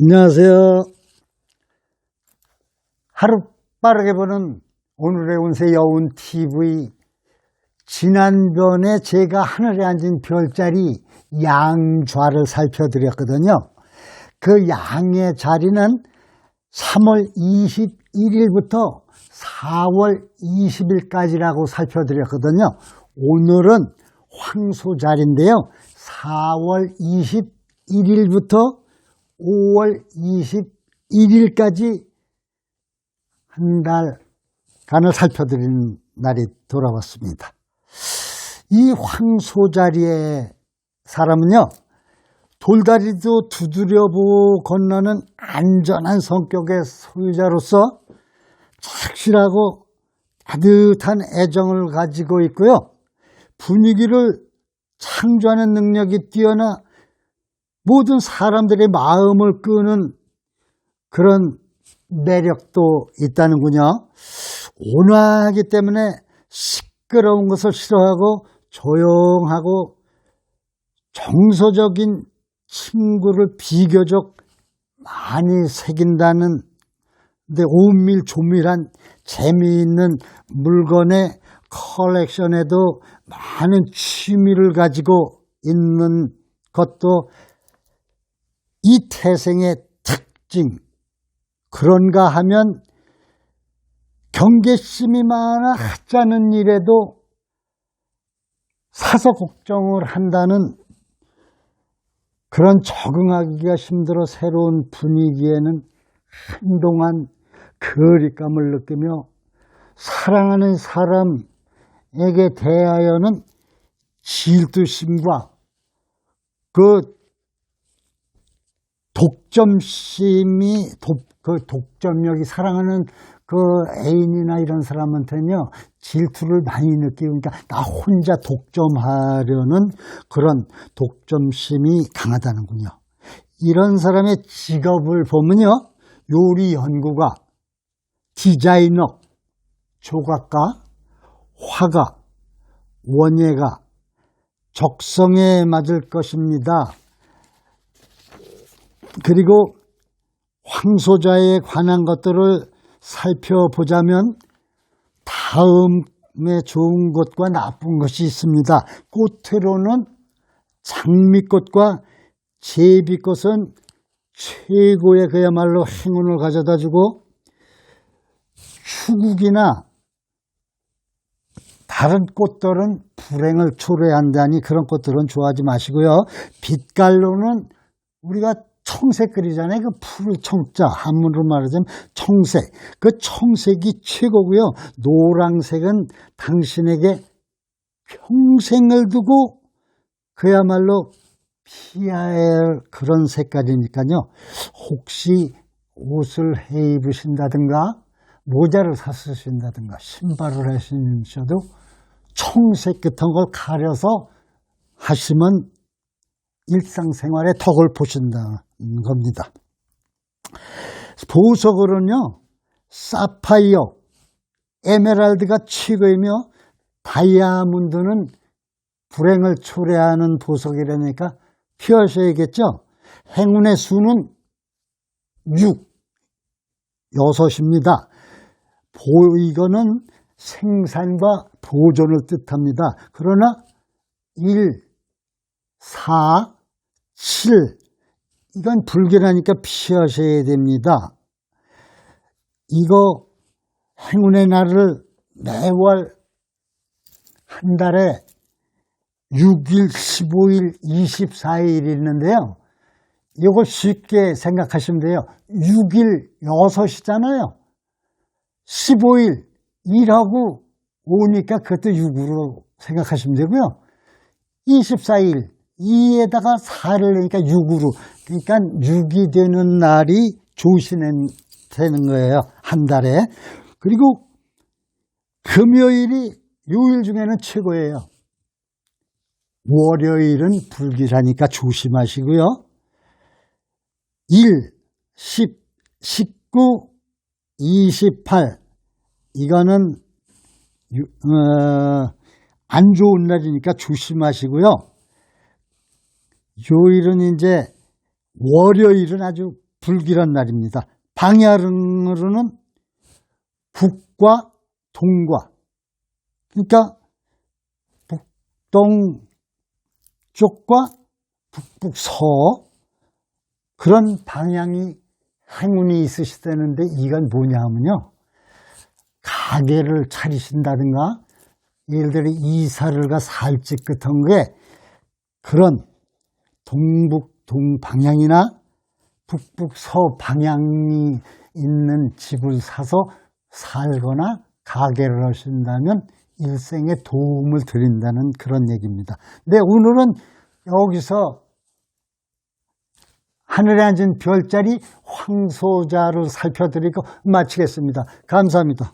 안녕하세요. 하루 빠르게 보는 오늘의 운세 여운 TV. 지난번에 제가 하늘에 앉은 별자리 양좌를 살펴드렸거든요. 그 양의 자리는 3월 21일부터 4월 20일까지라고 살펴드렸거든요. 오늘은 황소 자리인데요. 4월 21일부터 5월 21일까지 한 달간을 살펴드리는 날이 돌아왔습니다. 이 황소자리의 사람은요, 돌다리도 두드려보고 건너는 안전한 성격의 소유자로서 착실하고 따뜻한 애정을 가지고 있고요. 분위기를 창조하는 능력이 뛰어나 모든 사람들의 마음을 끄는 그런 매력도 있다는군요. 온화하기 때문에 시끄러운 것을 싫어하고 조용하고 정서적인 친구를 비교적 많이 새긴다는 데 오밀 조밀한 재미있는 물건의 컬렉션에도 많은 취미를 가지고 있는 것도 이 태생의 특징. 그런가 하면 경계심이 많아 하자는 일에도 사서 걱정을 한다는 그런 적응하기가 힘들어 새로운 분위기에는 한동안 거리감을 느끼며 사랑하는 사람에게 대하여는 질투심과 그 독점심이 독, 그 독점력이 사랑하는 그 애인이나 이런 사람한테는요 질투를 많이 느끼고 그러니까 나 혼자 독점하려는 그런 독점심이 강하다는군요. 이런 사람의 직업을 보면요 요리 연구가, 디자이너, 조각가, 화가, 원예가 적성에 맞을 것입니다. 그리고 황소자에 관한 것들을 살펴보자면 다음에 좋은 것과 나쁜 것이 있습니다. 꽃으로는 장미꽃과 제비꽃은 최고의 그야말로 행운을 가져다 주고 추국이나 다른 꽃들은 불행을 초래한다니 그런 꽃들은 좋아하지 마시고요. 빛깔로는 우리가 청색 그리잖아요. 그 푸를 청자, 한문으로 말하자면 청색. 그 청색이 최고고요. 노랑색은 당신에게 평생을 두고 그야말로 피해야 할 그런 색깔이니까요. 혹시 옷을 해 입으신다든가 모자를 사 쓰신다든가 신발을 하시셔도 청색 같은 걸 가려서 하시면 일상생활의 덕을 보신다는 겁니다. 보석으로는요, 사파이어, 에메랄드가 최고이며 다이아몬드는 불행을 초래하는 보석이라니까 피하셔야겠죠? 행운의 수는 6, 6입니다. 이거는 생산과 보존을 뜻합니다. 그러나 1, 4, 7 이건 불길하니까 피하셔야 됩니다. 이거 행운의 날을 매월 한 달에 6일, 15일, 24일 있는데요. 이걸 쉽게 생각하시면 돼요. 6일 6이잖아요. 15일 일하고 오니까 그것도 6으로 생각하시면 되고요. 24일 2에다가 4를 내니까 6으로. 그러니까 6이 되는 날이 조시는 되는 거예요. 한 달에. 그리고 금요일이 요일 중에는 최고예요. 월요일은 불길하니까 조심하시고요. 1, 10, 19, 28 이거는 어, 안 좋은 날이니까 조심하시고요. 요일은 이제 월요일은 아주 불길한 날입니다. 방야릉으로는 북과 동과 그러니까 북동 쪽과 북북서 그런 방향이 행운이 있으시다는데 이건 뭐냐 하면요. 가게를 차리신다든가 예를 들어 이사를 가 같은 게 그런 동북 동방향이나 북북 서방향이 있는 집을 사서 살거나 가게를 하신다면 일생에 도움을 드린다는 그런 얘기입니다. 네, 오늘은 여기서 하늘에 앉은 별자리 황소자를 살펴드리고 마치겠습니다. 감사합니다.